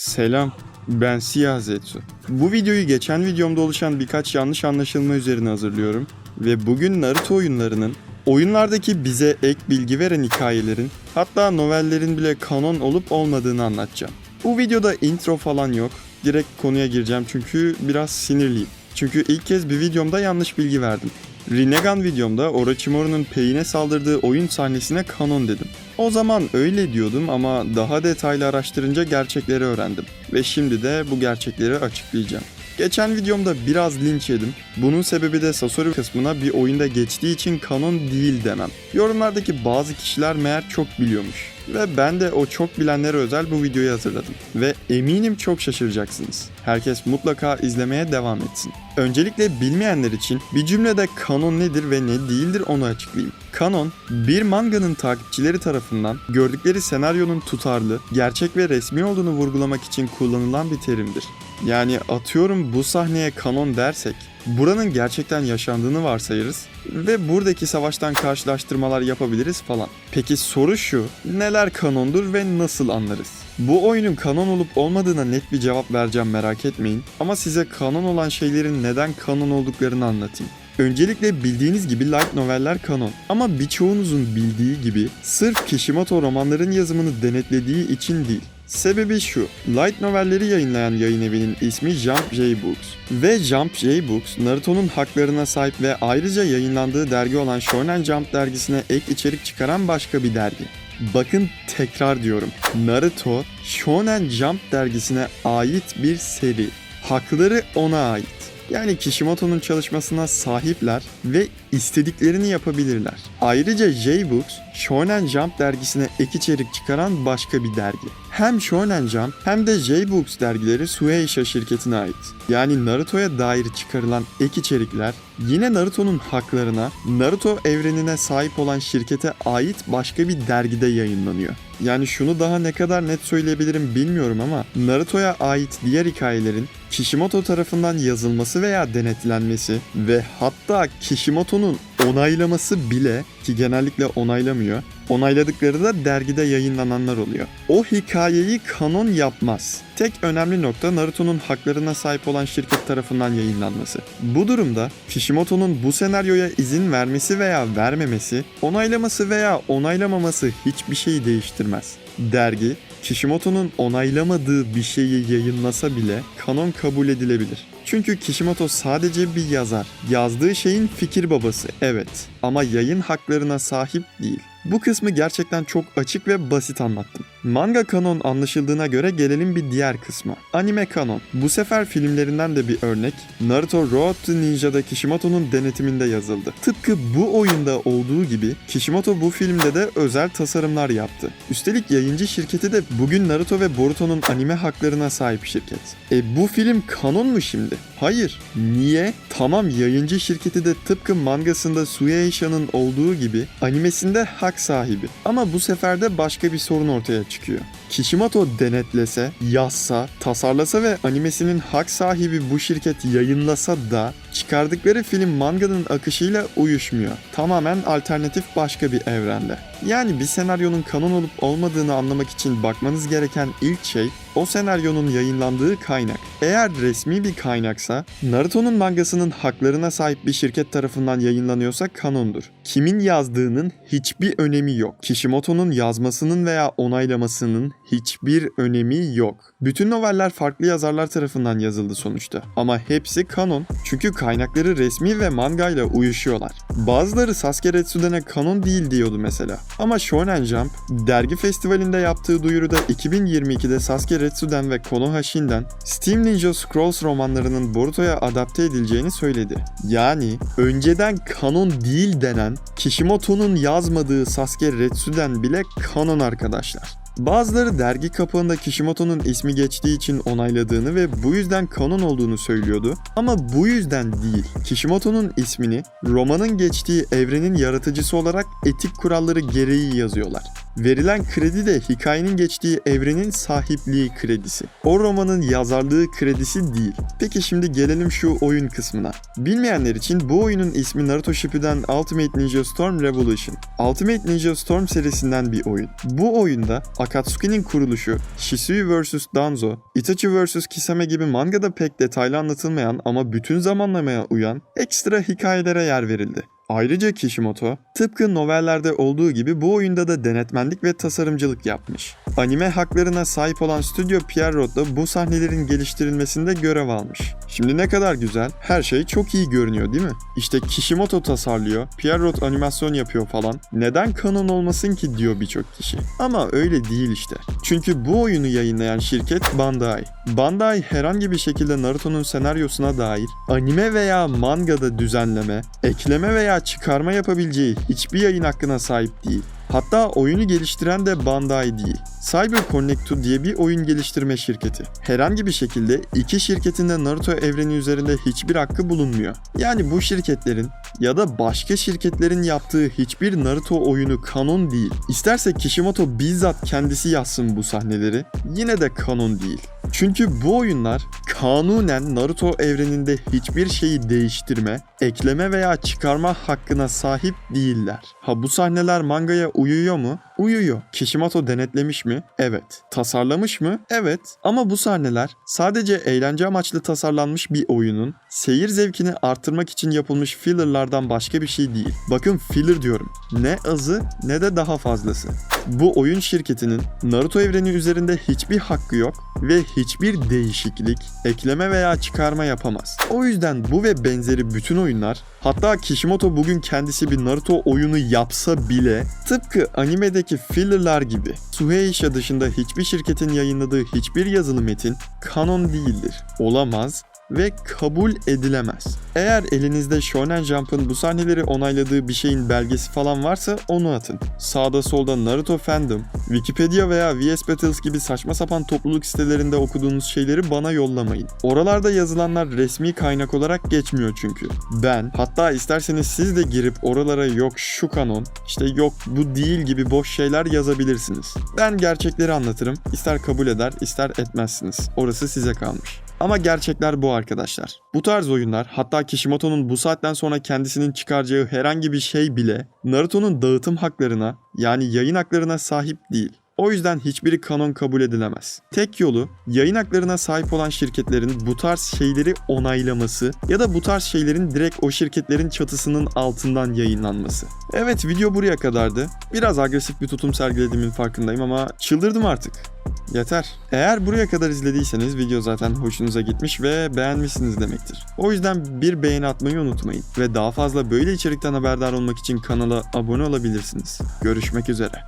Selam, ben Siyah Zetsu. Bu videoyu geçen videomda oluşan birkaç yanlış anlaşılma üzerine hazırlıyorum ve bugün Naruto oyunlarının oyunlardaki bize ek bilgi veren hikayelerin hatta novellerin bile kanon olup olmadığını anlatacağım. Bu videoda intro falan yok. Direkt konuya gireceğim çünkü biraz sinirliyim. Çünkü ilk kez bir videomda yanlış bilgi verdim. Rinnegan videomda Orochimaru'nun Pain'e saldırdığı oyun sahnesine kanon dedim. O zaman öyle diyordum ama daha detaylı araştırınca gerçekleri öğrendim. Ve şimdi de bu gerçekleri açıklayacağım. Geçen videomda biraz linç yedim. Bunun sebebi de Sasori kısmına bir oyunda geçtiği için kanon değil demem. Yorumlardaki bazı kişiler meğer çok biliyormuş. Ve ben de o çok bilenlere özel bu videoyu hazırladım. Ve eminim çok şaşıracaksınız. Herkes mutlaka izlemeye devam etsin. Öncelikle bilmeyenler için bir cümlede kanon nedir ve ne değildir onu açıklayayım. Kanon, bir manganın takipçileri tarafından gördükleri senaryonun tutarlı, gerçek ve resmi olduğunu vurgulamak için kullanılan bir terimdir. Yani atıyorum bu sahneye kanon dersek, buranın gerçekten yaşandığını varsayırız ve buradaki savaştan karşılaştırmalar yapabiliriz falan. Peki soru şu, neler kanondur ve nasıl anlarız? Bu oyunun kanon olup olmadığına net bir cevap vereceğim merak etmeyin ama size kanon olan şeylerin neden kanon olduklarını anlatayım. Öncelikle bildiğiniz gibi light noveller kanon. Ama birçoğunuzun bildiği gibi sırf Kishimoto romanların yazımını denetlediği için değil. Sebebi şu, light novelleri yayınlayan yayın evinin ismi Jump J Books. Ve Jump J Books, Naruto'nun haklarına sahip ve ayrıca yayınlandığı dergi olan Shonen Jump dergisine ek içerik çıkaran başka bir dergi. Bakın tekrar diyorum. Naruto, Shonen Jump dergisine ait bir seri. Hakları ona ait. Yani Kishimoto'nun çalışmasına sahipler ve istediklerini yapabilirler. Ayrıca J-Books, Shonen Jump dergisine ek içerik çıkaran başka bir dergi. Hem Shonen Jump hem de J-Books dergileri Shueisha şirketine ait. Yani Naruto'ya dair çıkarılan ek içerikler yine Naruto'nun haklarına, Naruto evrenine sahip olan şirkete ait başka bir dergide yayınlanıyor. Yani şunu daha ne kadar net söyleyebilirim bilmiyorum ama Naruto'ya ait diğer hikayelerin Kishimoto tarafından yazılması veya denetlenmesi ve hatta Kishimoto'nun onaylaması bile ki genellikle onaylamıyor. Onayladıkları da dergide yayınlananlar oluyor. O hikayeyi kanon yapmaz. Tek önemli nokta Naruto'nun haklarına sahip olan şirket tarafından yayınlanması. Bu durumda Kishimoto'nun bu senaryoya izin vermesi veya vermemesi, onaylaması veya onaylamaması hiçbir şeyi değiştirmez. Dergi, Kishimoto'nun onaylamadığı bir şeyi yayınlasa bile kanon kabul edilebilir. Çünkü Kishimoto sadece bir yazar. Yazdığı şeyin fikir babası evet ama yayın haklarına sahip değil. Bu kısmı gerçekten çok açık ve basit anlattım. Manga kanon anlaşıldığına göre gelelim bir diğer kısma. Anime kanon. Bu sefer filmlerinden de bir örnek. Naruto Road to Ninja'da Kishimoto'nun denetiminde yazıldı. Tıpkı bu oyunda olduğu gibi Kishimoto bu filmde de özel tasarımlar yaptı. Üstelik yayıncı şirketi de bugün Naruto ve Boruto'nun anime haklarına sahip şirket. E bu film kanon mu şimdi? Hayır. Niye? Tamam yayıncı şirketi de tıpkı mangasında Shueisha'nın olduğu gibi animesinde hak sahibi. Ama bu sefer de başka bir sorun ortaya çıkıyor. Kishimoto denetlese, yazsa, tasarlasa ve animesinin hak sahibi bu şirket yayınlasa da çıkardıkları film manganın akışıyla uyuşmuyor. Tamamen alternatif başka bir evrende. Yani bir senaryonun kanon olup olmadığını anlamak için bakmanız gereken ilk şey o senaryonun yayınlandığı kaynak. Eğer resmi bir kaynaksa, Naruto'nun mangasının haklarına sahip bir şirket tarafından yayınlanıyorsa kanondur. Kimin yazdığının hiçbir önemi yok. Kishimoto'nun yazmasının veya onaylamasının hiçbir önemi yok. Bütün noveller farklı yazarlar tarafından yazıldı sonuçta. Ama hepsi kanon. Çünkü kaynakları resmi ve manga ile uyuşuyorlar. Bazıları Sasuke Retsuden'e kanon değil diyordu mesela. Ama Shonen Jump, dergi festivalinde yaptığı duyuruda 2022'de Sasuke Retsuden ve Konohashi'nden Steam Ninja Scrolls romanlarının Boruto'ya adapte edileceğini söyledi. Yani önceden kanon değil denen Kishimoto'nun yazmadığı Sasuke Retsuden bile kanon arkadaşlar. Bazıları dergi kapağında Kishimoto'nun ismi geçtiği için onayladığını ve bu yüzden kanon olduğunu söylüyordu. Ama bu yüzden değil. Kishimoto'nun ismini romanın geçtiği evrenin yaratıcısı olarak etik kuralları gereği yazıyorlar. Verilen kredi de hikayenin geçtiği evrenin sahipliği kredisi. O romanın yazarlığı kredisi değil. Peki şimdi gelelim şu oyun kısmına. Bilmeyenler için bu oyunun ismi Naruto Shippuden Ultimate Ninja Storm Revolution. Ultimate Ninja Storm serisinden bir oyun. Bu oyunda Akatsuki'nin kuruluşu, Shisui vs. Danzo, Itachi vs. Kisame gibi mangada pek detaylı anlatılmayan ama bütün zamanlamaya uyan ekstra hikayelere yer verildi. Ayrıca Kishimoto, tıpkı novellerde olduğu gibi bu oyunda da denetmenlik ve tasarımcılık yapmış. Anime haklarına sahip olan Stüdyo Pierrot da bu sahnelerin geliştirilmesinde görev almış. Şimdi ne kadar güzel, her şey çok iyi görünüyor değil mi? İşte Kishimoto tasarlıyor, Pierrot animasyon yapıyor falan. Neden kanon olmasın ki diyor birçok kişi. Ama öyle değil işte. Çünkü bu oyunu yayınlayan şirket Bandai. Bandai herhangi bir şekilde Naruto'nun senaryosuna dair anime veya mangada düzenleme, ekleme veya çıkarma yapabileceği hiçbir yayın hakkına sahip değil. Hatta oyunu geliştiren de Bandai değil. Cyber Connect diye bir oyun geliştirme şirketi. Herhangi bir şekilde iki şirketin de Naruto evreni üzerinde hiçbir hakkı bulunmuyor. Yani bu şirketlerin ya da başka şirketlerin yaptığı hiçbir Naruto oyunu kanon değil. İsterse Kishimoto bizzat kendisi yazsın bu sahneleri yine de kanon değil. Çünkü bu oyunlar kanunen Naruto evreninde hiçbir şeyi değiştirme, ekleme veya çıkarma hakkına sahip değiller. Ha bu sahneler mangaya uyuyor mu? Uyuyor. Kishimoto denetlemiş mi? Evet. Tasarlamış mı? Evet. Ama bu sahneler sadece eğlence amaçlı tasarlanmış bir oyunun seyir zevkini artırmak için yapılmış fillerlardan başka bir şey değil. Bakın filler diyorum. Ne azı ne de daha fazlası. Bu oyun şirketinin Naruto evreni üzerinde hiçbir hakkı yok ve hiçbir değişiklik, ekleme veya çıkarma yapamaz. O yüzden bu ve benzeri bütün oyunlar, hatta Kishimoto bugün kendisi bir Naruto oyunu yapsa bile tıpkı animedeki fillerlar gibi Suheisha dışında hiçbir şirketin yayınladığı hiçbir yazılı metin kanon değildir. Olamaz ve kabul edilemez. Eğer elinizde Shonen Jump'ın bu sahneleri onayladığı bir şeyin belgesi falan varsa onu atın. Sağda solda Naruto Fandom, Wikipedia veya VS Battles gibi saçma sapan topluluk sitelerinde okuduğunuz şeyleri bana yollamayın. Oralarda yazılanlar resmi kaynak olarak geçmiyor çünkü. Ben, hatta isterseniz siz de girip oralara yok şu kanon, işte yok bu değil gibi boş şeyler yazabilirsiniz. Ben gerçekleri anlatırım, ister kabul eder, ister etmezsiniz. Orası size kalmış. Ama gerçekler bu arkadaşlar. Bu tarz oyunlar hatta Kishimoto'nun bu saatten sonra kendisinin çıkaracağı herhangi bir şey bile Naruto'nun dağıtım haklarına yani yayın haklarına sahip değil. O yüzden hiçbiri kanon kabul edilemez. Tek yolu yayın haklarına sahip olan şirketlerin bu tarz şeyleri onaylaması ya da bu tarz şeylerin direkt o şirketlerin çatısının altından yayınlanması. Evet video buraya kadardı. Biraz agresif bir tutum sergilediğimin farkındayım ama çıldırdım artık. Yeter. Eğer buraya kadar izlediyseniz video zaten hoşunuza gitmiş ve beğenmişsiniz demektir. O yüzden bir beğeni atmayı unutmayın ve daha fazla böyle içerikten haberdar olmak için kanala abone olabilirsiniz. Görüşmek üzere.